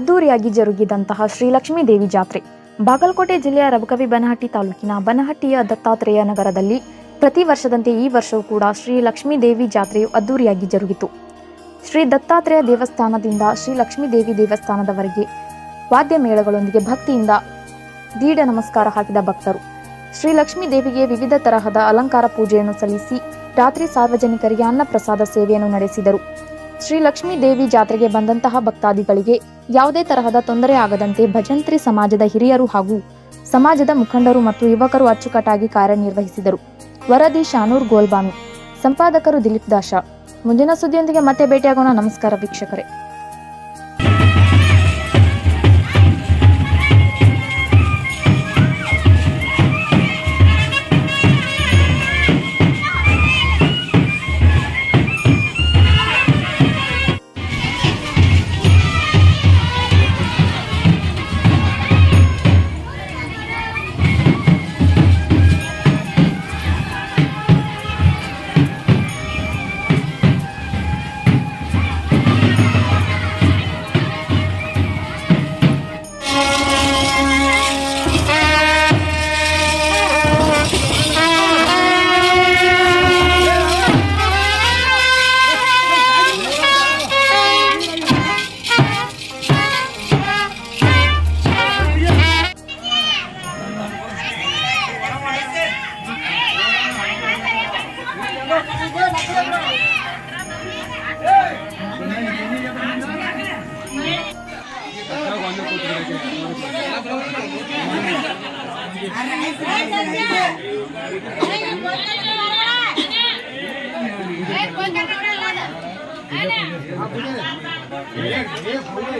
ಅದ್ದೂರಿಯಾಗಿ ಜರುಗಿದಂತಹ ಶ್ರೀಲಕ್ಷ್ಮೀ ದೇವಿ ಜಾತ್ರೆ. ಬಾಗಲಕೋಟೆ ಜಿಲ್ಲೆಯ ರಬಕವಿ ಬನಹಟ್ಟಿ ತಾಲೂಕಿನ ಬನಹಟ್ಟಿಯ ದತ್ತಾತ್ರೇಯ ನಗರದಲ್ಲಿ ಪ್ರತಿ ವರ್ಷದಂತೆ ಈ ವರ್ಷವೂ ಕೂಡ ಶ್ರೀ ಲಕ್ಷ್ಮೀ ದೇವಿ ಜಾತ್ರೆಯು ಅದ್ದೂರಿಯಾಗಿ ಜರುಗಿತು. ಶ್ರೀ ದತ್ತಾತ್ರೇಯ ದೇವಸ್ಥಾನದಿಂದ ಶ್ರೀ ಲಕ್ಷ್ಮೀ ದೇವಿ ದೇವಸ್ಥಾನದವರೆಗೆ ವಾದ್ಯ ಮೇಳಗಳೊಂದಿಗೆ ಭಕ್ತಿಯಿಂದ ದೀಡ ನಮಸ್ಕಾರ ಹಾಕಿದ ಭಕ್ತರು. ಶ್ರೀ ಲಕ್ಷ್ಮೀ ದೇವಿಗೆ ವಿವಿಧ ತರಹದ ಅಲಂಕಾರ ಪೂಜೆಯನ್ನು ಸಲ್ಲಿಸಿ ರಾತ್ರಿ ಸಾರ್ವಜನಿಕರಿಗೆ ಅನ್ನ ಪ್ರಸಾದ ಸೇವೆಯನ್ನು ನಡೆಸಿದರು. ಶ್ರೀ ಲಕ್ಷ್ಮೀ ದೇವಿ ಜಾತ್ರೆಗೆ ಬಂದಂತಹ ಭಕ್ತಾದಿಗಳಿಗೆ ಯಾವುದೇ ತರಹದ ತೊಂದರೆ ಆಗದಂತೆ ಭಜಂತ್ರಿ ಸಮಾಜದ ಹಿರಿಯರು ಹಾಗೂ ಸಮಾಜದ ಮುಖಂಡರು ಮತ್ತು ಯುವಕರು ಅಚ್ಚುಕಟ್ಟಾಗಿ ಕಾರ್ಯನಿರ್ವಹಿಸಿದರು. ವರದಿ ಶಾನೂರ್ ಗೋಲ್ಬಾಮಿ ಸಂಪಾದಕರು ದಿಲೀಪ್ ದಾಶ. ಮುಂದಿನ ಸುದ್ದಿಯೊಂದಿಗೆ ಮತ್ತೆ ಭೇಟಿಯಾಗೋಣ. ನಮಸ್ಕಾರ ವೀಕ್ಷಕರೇ. ఏ ఏ ఏ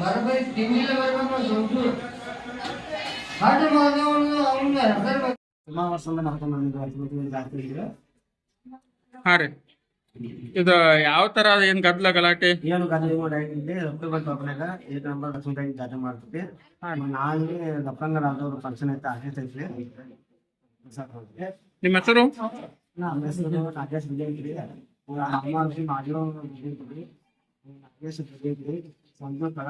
ಬರ್ಬೇಕು ಸಂಟು ಹಾಟು ಮಾದವನು ಅವನು ಹೆಸರು ಸುಮಾರು ವರ್ಷದಿಂದ ಇದ್ರೆ. ಹಾ ರೀ. ಇದು ಯಾವ ತರ ಏನ್ ಗದ್ಲ ಗಲಾಟೆ? ಏನು ಗದಗ ಡೈಟ್ ಇದೆ ಅಕ್ಟೋಬರ್ ತೊಗೊಳಗ ಏಕ ನಂಬರ್ ಲಕ್ಷ್ಮೀ ಜಾತ್ರೆ ಮಾಡ್ತೀವಿ ನಾಳೆ ಲಪ್ಪಂಗ ರಾಜವ್ರ ಫಂಕ್ಷನ್ ಐತೆ ಆಫೀಸ್ ಐತ್ರಿ ನಿಮ್ಮ ಹೆಸರು? ನಮ್ಮ ಹೆಸರು ನಾಗೇಶ್ ವಿಜಯ್ ಐತ್ರಿ ಅಮ್ಮ ಶ್ರೀ ಮಾಡಿರೋ ನಾಗೇಶ್ ವಿಜಯ್ ಐತ್ರಿ ಸಂಜು ಕಡ